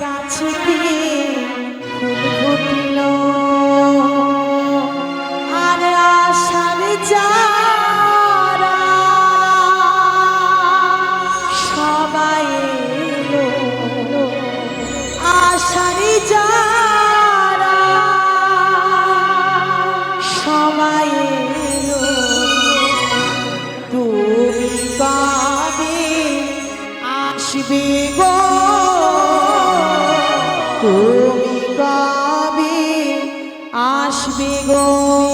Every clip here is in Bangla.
গাছটি ফুল আর আশার যারা সবাই আশার যারা সবাই তুমি কবে আসবে গো? আসবে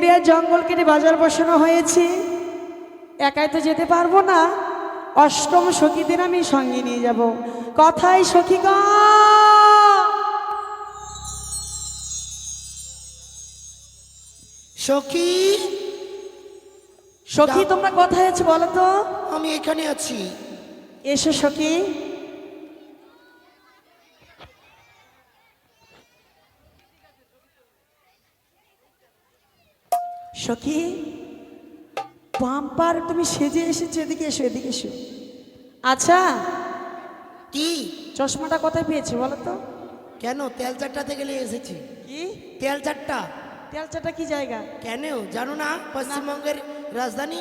নেকুড়িয়ার জঙ্গল কেটে বাজার বসানো হয়েছে। একাই তো যেতে পারব না। অষ্টম সখীদের আমি সঙ্গে নিয়ে যাব। কথাই সখীগণ সখী? সখী তোমরা কোথায় আছো বলো তো? আমি এখানে আছি। এসো সখী। সখী বাম্পার তুমি সেজে এসেছ এদিকে এসো এদিকে এসো। আচ্ছা কি? চশমাটা কোথায় পেয়েছ বলো তো? কেন? তেল চারটা থেকে নিয়ে এসেছি। কি? তেল চারটা? তেলচাটা কি জায়গা? কেন? জানো না পশ্চিমবঙ্গের রাজধানী?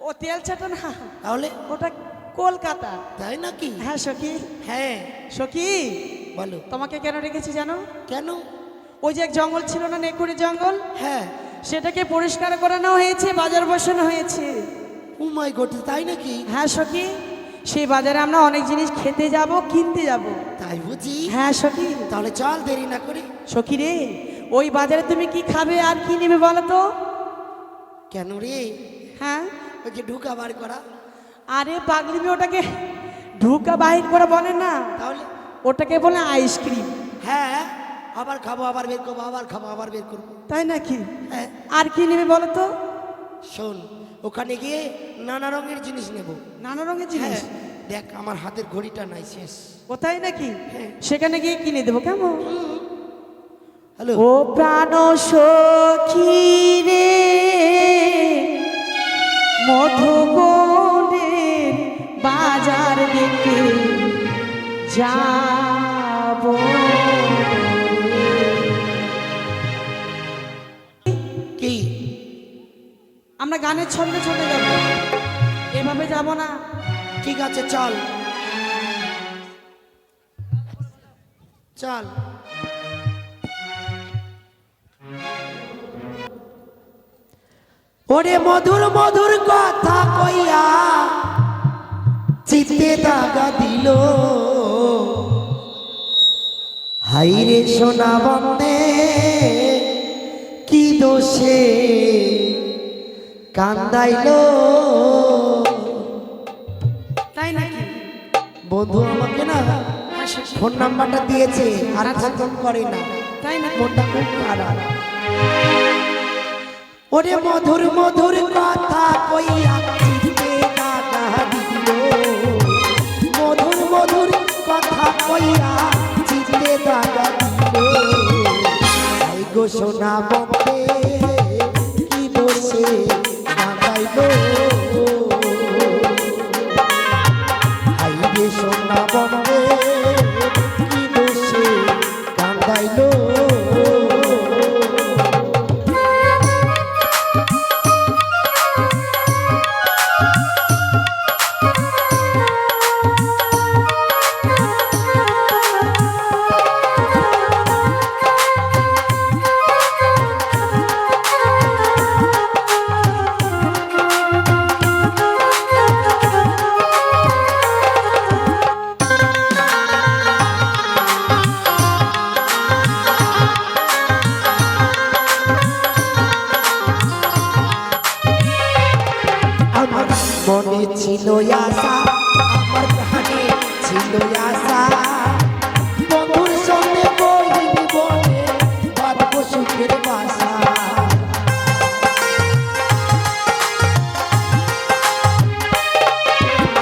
ও তেলচাটা না। তাহলে? ওটা কলকাতা। তাই নাকি? হ্যাঁ সখী। হ্যাঁ। সখী বলো। তোমাকে কেন রেখেছি জানো? কেন? ওই যে এক জঙ্গল ছিল না নেকুড়ি জঙ্গল? হ্যাঁ। সেটাকে পরিষ্কার করানো হয়েছে বাজার বসানো হয়েছে। ও মাই গড তাই নাকি? হ্যাঁ সখী। সেই বাজারে আমরা অনেক জিনিস খেতে যাব কিনতে যাব। তাই বুঝি? হ্যাঁ সখী। তাহলে চল দেরি না করি। সখী রে ওই বাজারে তুমি কি খাবে আর কি নেবে বলো তো? কেন রে? হ্যাঁ? ওই যে ঢুকা বার করা। আরে পাগলি মেয়ে ওটাকে ঢুকা বাহির করা বলে না। তাহলে? ওটাকে বলে আইসক্রিম। হ্যাঁ। আবার খাব আবার বের করব আবার খাব আবার বের করব। তাই নাকি? হ্যাঁ। আর কি নেবে বলো তো? শোন ওখানে গিয়ে নানা রঙের জিনিস নেব। নানা রঙের জিনিস? হ্যাঁ দেখ আমার হাতের ঘড়িটা নাই শেষ। কোথায় নাকি? হ্যাঁ। সেখানে গিয়ে কিনে দেবো কেমন? হ্যালো। ও প্রাণ সখী রে মধুবনের বাজার দেখে যাব আমরা গানের ছন্দে চলে যাব। এভাবে যাব না। ঠিক আছে, চল। চল। ওরে মধুর মধুর কথা কইয়া চিত্তে দাগা দিল। হাইরে সোনা বন্দে, কি দোষে? কান্দাইলো। তাই নাকি? বন্ধু আমাকে না ফোন নাম্বারটা দিয়েছে আর ফোন করে না। তাই না মনটা খুব খারাপ। ওরে মধুর মধুর কথা কইয়া মধুর মধুর কথা কইয়া দিল। এই গো সোনা দোষে Oh. ছিল আশা, আমার প্রাণে ছিল আশা। বন্ধুর সঙ্গে বইনি বলে বাঁধব সুখের বাসা।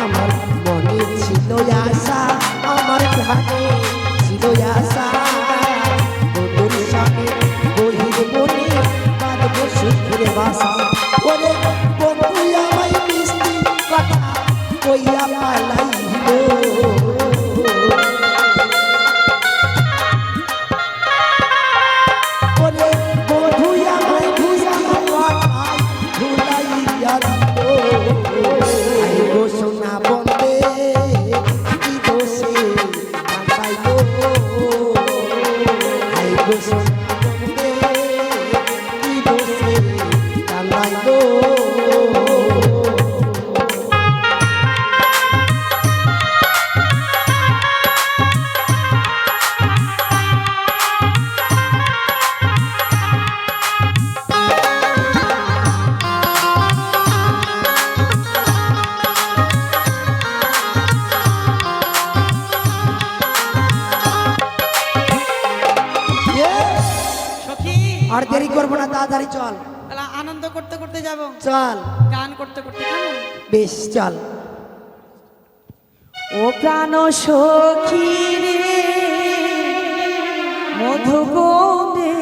আমার মনে ছিল আশা, আমার প্রাণে ছিল আশা। বন্ধুর সঙ্গে বহির বলে বাঁধব সুখের বাসা। ওরে গো তাড়াতাড়ি চল। তাহলে আনন্দ করতে করতে যাব? চল। গান করতে করতে কেমন? বেশ চল। ও প্রাণ সখী রে মধুবনে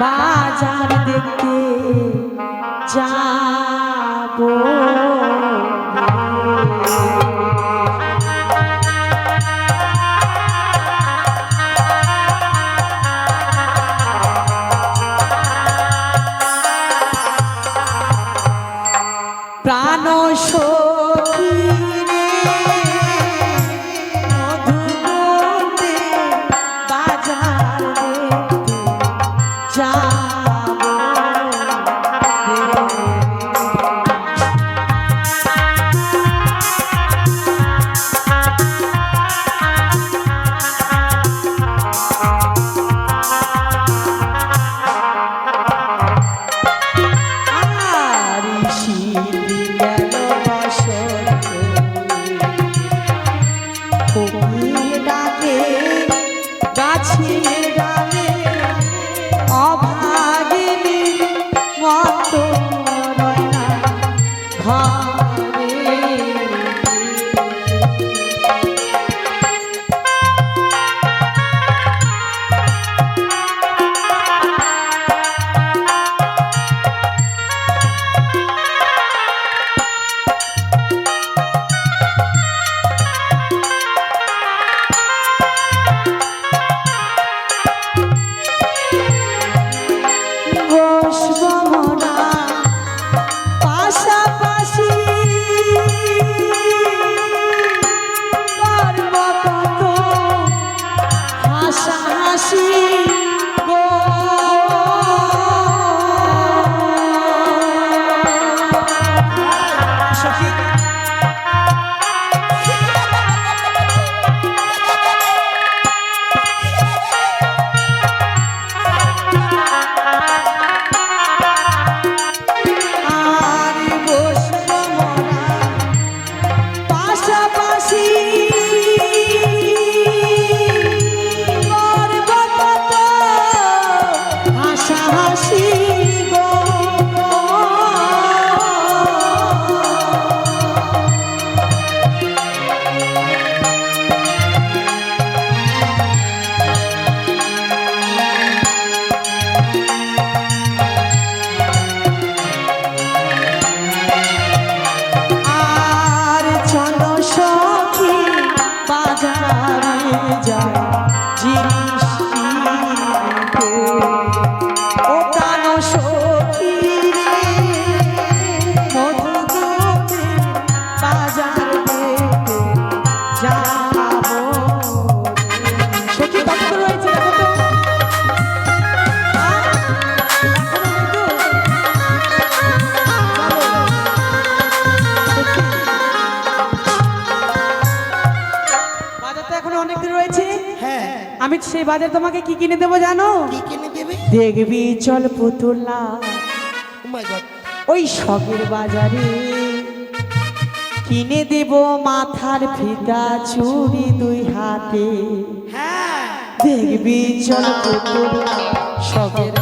বাজার দেখতে যাব। বাজার তোমাকে কি কিনে দেবো জানো? কি কিনে দেবে? দেখবি চল পুতুলা। oh ওই শখের বাজারে কিনে দেব মাথার ফিতা চুরি দুই হাতে। হ্যাঁ। দেখবি চল পুতুলা শখের